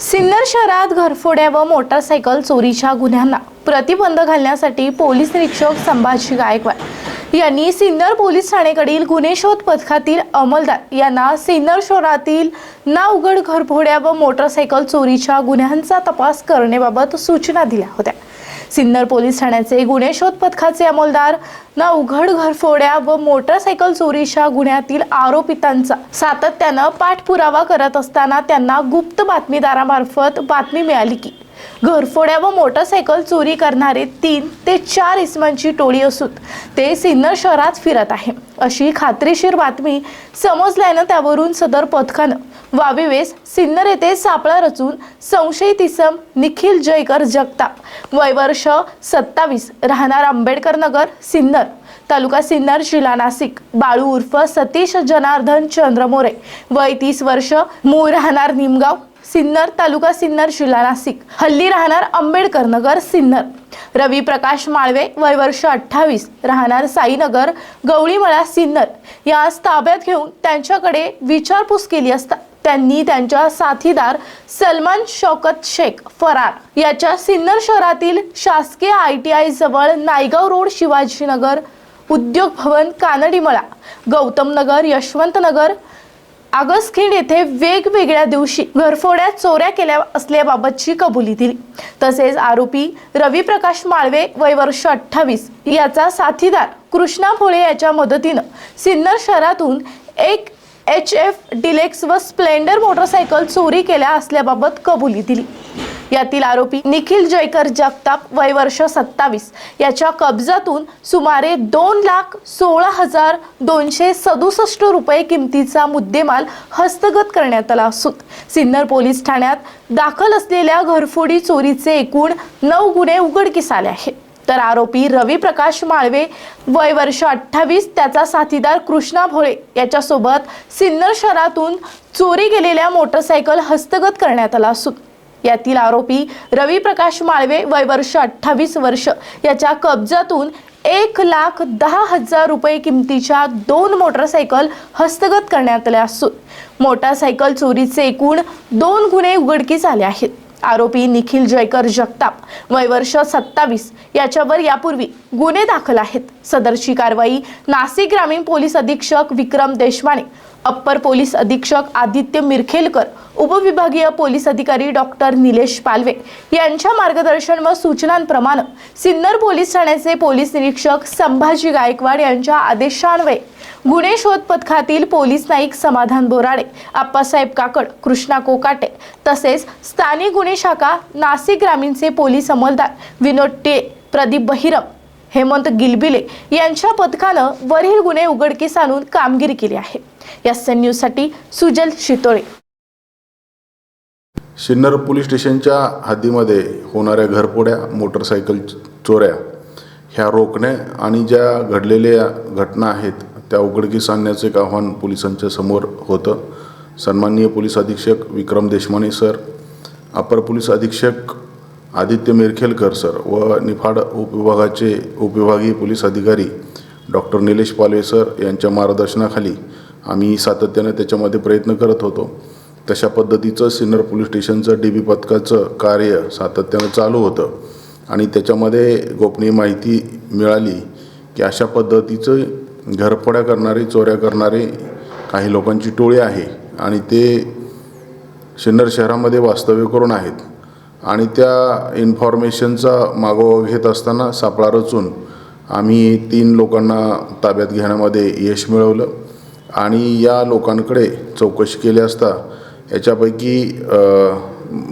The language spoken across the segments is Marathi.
सिन्नर शहरात घरफोड्या व मोटारसायकल चोरीच्या गुन्ह्यांना प्रतिबंध घालण्यासाठी पोलीस निरीक्षक संभाजी गायकवाड यांनी सिन्नर पोलीस ठाणेकडील गुन्हे शोध पथकातील अंमलदार यांना सिन्नर शहरातील ना उघड घरफोड्या व मोटारसायकल चोरीच्या गुन्ह्यांचा तपास करण्याबाबत सूचना दिल्या होत्या. सिन्नर पोलीस ठाण्याचे गुन्हे शोध पथकाचे अंमलदार. ना उघड घरफोड्या व मोटारसायकल चोरीच्या गुन्ह्यातील आरोपितांचा सातत्यानं पाठपुरावा करत असताना त्यांना गुप्त बातमीदारामार्फत बातमी मिळाली की घरफोड्या व मोटरसायकल चोरी करणारे तीन ते चार इसमांची टोळी असून ते सिन्नर शहरात फिरत आहे. अशी खात्रीशीर बातमी समजल्यानं त्यावरून सदर पथकानं वाविवेस सिन्नर येथे सापळा रचून संशयित इसम निखिल जयकर जगताप. वय वर्ष सत्तावीस राहणार आंबेडकर नगर सिन्नर. तालुका सिन्नर जिल्हा नाशिक. बाळू उर्फ सतीश जनार्दन चंद्रमोरे. वय तीस वर्ष मूळ राहणार निमगाव सिन्नर तालुका सिन्नर जिल्हा नाशिक. हल्ली राहणार आंबेडकर नगर सिन्नर. रवी प्रकाश माळवे वय वर्ष अठ्ठावीस राहणार साईनगर गवळीमळा सिन्नर. यास ताब्यात घेऊन त्यांच्याकडे विचारपूस केली असता. त्यांनी त्यांच्या साथीदार सलमान शौकत शेख फरार याच्या सिन्नर शहरातील शासकीय आय टी आय जवळ नायगाव रोड शिवाजीनगर उद्योग भवन कानडीमळा गौतम नगर यशवंत आगसखिंड येथे वेगवेगळ्या दिवशी घरफोड्या चोऱ्या केल्या असल्याबाबतची कबुली दिली. तसेच आरोपी रवी प्रकाश माळवे वय वर्ष अठ्ठावीस याचा साथीदार कृष्णा भोळे याच्या मदतीनं सिन्नर शहरातून एक एच एफ डिलेक्स व स्प्लेंडर मोटरसायकल चोरी केल्या असल्याबाबत कबुली दिली. यातील आरोपी निखिल जयकर जगताप वय वर्ष सत्तावीस. याच्या कब्जातून सुमारे दोन लाख सोळा हजार दोनशे सदुसष्ट रुपये किमतीचा मुद्देमाल हस्तगत करण्यात आला असून सिन्नर पोलीस ठाण्यात दाखल असलेल्या घरफोडी चोरीचे एकूण नऊ गुन्हे उघडकीस आले आहेत. तर आरोपी रवी प्रकाश माळवे वय वर्ष अठ्ठावीस त्याचा साथीदार कृष्णा भोळे याच्यासोबत सिन्नर शहरातून चोरी गेलेल्या मोटरसायकल हस्तगत करण्यात आला असून यातील आरोपी रवी प्रकाश माळवे वय वर्ष अठ्ठावीस वर्ष याच्या कब्जातून एक लाख दहा हजार रुपये किमतीच्या दोन मोटरसायकल हस्तगत करण्यात आल्या असून मोटारसायकल चोरीचे एकूण दोन गुन्हे उघडकीस आले आहेत. आरोपी निखिल जयकर जगताप वय वर्ष सत्तावीस. याच्यावर यापूर्वी गुन्हे दाखल आहेत. सदरची कारवाई नाशिक ग्रामीण पोलीस अधीक्षक विक्रम देशमाने अप्पर पोलीस अधीक्षक आदित्य मिरखेलकर उपविभागीय पोलीस अधिकारी डॉक्टर निलेश पालवे यांच्या मार्गदर्शन व सूचनांप्रमाणे सिन्नर पोलीस ठाण्याचे पोलीस निरीक्षक संभाजी गायकवाड यांच्या आदेशान्वये गुन्हे शोध पथकातील पोलीस नाईक समाधान बोराडे आप्पासाहेब काकड कृष्णा कोकाटे तसेच स्थानिक गुन्हे शाखा नाशिक ग्रामीणचे पोलीस अंमलदार विनोद टे प्रदीप बहिरम हेमंत गिलबिले यांच्या पथकानं वरील गुन्हे उघडकीस आणून कामगिरी केली आहे. एस एन न्यूजसाठी सुजल शितोळे. सिन्नर पोलीस स्टेशनच्या हद्दीमध्ये होणाऱ्या घरफोड्या मोटरसायकल चोऱ्या ह्या रोखणे आणि ज्या घडलेल्या घटना आहेत त्या उघडकीस आणण्याचं एक आव्हान पोलिसांच्या समोर होतं. सन्माननीय पोलीस अधीक्षक विक्रम देशमाने सर. अपर पोलीस अधीक्षक आदित्य मिरखेलकर सर. व निफाड उपविभागाचे उपविभागीय पोलीस अधिकारी डॉक्टर निलेश पालवे सर यांच्या मार्गदर्शनाखाली आम्ही सातत्याने त्याच्यामध्ये प्रयत्न करत होतो. तशा पद्धतीचं सिन्नर पोलीस स्टेशनचं डी बी पथकाचं कार्य सातत्यानं चालू होतं. आणि त्याच्यामध्ये गोपनीय माहिती मिळाली की अशा पद्धतीचं घरफोड्या करणारे चोऱ्या करणारे काही लोकांची टोळी आहे. आणि ते सिन्नर शहरामध्ये वास्तव्य करून आहेत. आणि त्या इन्फॉर्मेशनचा मागोवा घेत असताना सापळा रचून आम्ही तीन लोकांना ताब्यात घेण्यामध्ये यश मिळवलं. आणि या लोकांकडे चौकशी केली असता याच्यापैकी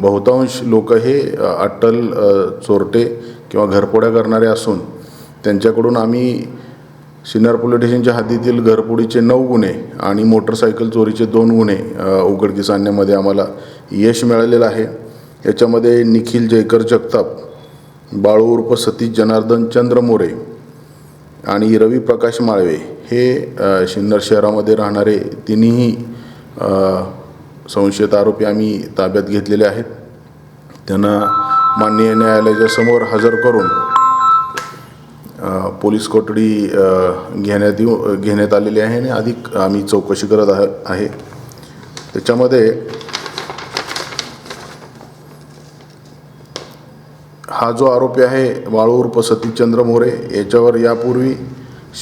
बहुतांश लोक हे अट्टल चोरटे किंवा घरपोड्या करणारे असून त्यांच्याकडून आम्ही सिन्नर पोलीस स्टेशनच्या हद्दीतील घरपोडीचे नऊ गुन्हे आणि मोटरसायकल चोरीचे दोन गुन्हे उघडकीस आणण्यामध्ये आम्हाला यश मिळालेलं आहे. याच्यामध्ये निखिल जयकर जगताप बाळू उर्फ सतीश जनार्दन चंद्र मोरे आणि रवी प्रकाश माळवे हे सिन्नर शहरामध्ये राहणारे तिन्ही संशयित आरोपी आम्ही ताब्यात घेतलेले आहेत. त्यांना माननीय न्यायालयाच्या समोर हजर करून पोलीस कोठडी घेण्यात येऊ घेण्यात आलेली आहे आणि अधिक आम्ही चौकशी करत आहे आहे. त्याच्यामध्ये हा जो आरोपी आहे वाळू उर्फ सतीशचंद्र मोरे याच्यावर यापूर्वी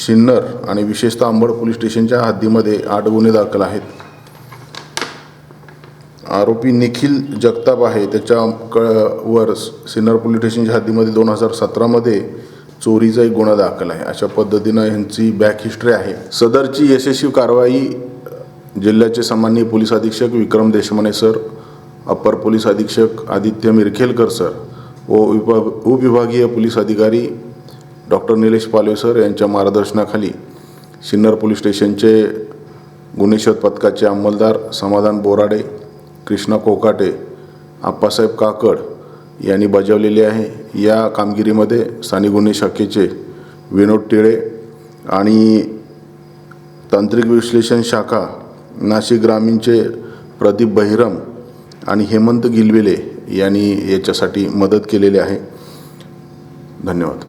सिन्नर आणि विशेषतः अंबड पोलीस स्टेशनच्या हद्दीमध्ये आठ गुन्हे दाखल आहेत. आरोपी निखिल जगताप आहे. त्याच्या क वर सिन्नर पोलीस स्टेशनच्या हद्दीमध्ये दोन हजार सतरामध्ये चोरीचा एक गुन्हा दाखल आहे. अशा पद्धतीनं ह्यांची बॅक हिस्ट्री आहे. सदरची यशस्वी कारवाई जिल्ह्याचे सामान्य पोलीस अधीक्षक विक्रम देशमाने सर अप्पर पोलीस अधीक्षक आदित्य मिरखेलकर सर व विभाग उपविभागीय पोलीस अधिकारी डॉक्टर निलेश पालवे सर यांच्या मार्गदर्शनाखाली सिन्नर पोलीस स्टेशनचे गुन्हे शोध पथकाचे अंमलदार समाधान बोराडे कृष्णा कोकाटे आप्पासाहेब काकड यांनी बजावलेली आहे. या कामगिरीमध्ये स्थानिक गुन्हे शाखेचे विनोद टिळे आणि तांत्रिक विश्लेषण शाखा नाशिक ग्रामीणचे प्रदीप बहिरम आणि हेमंत गिलवेले यांनी याच्यासाठी मदत केलेली आहे. धन्यवाद.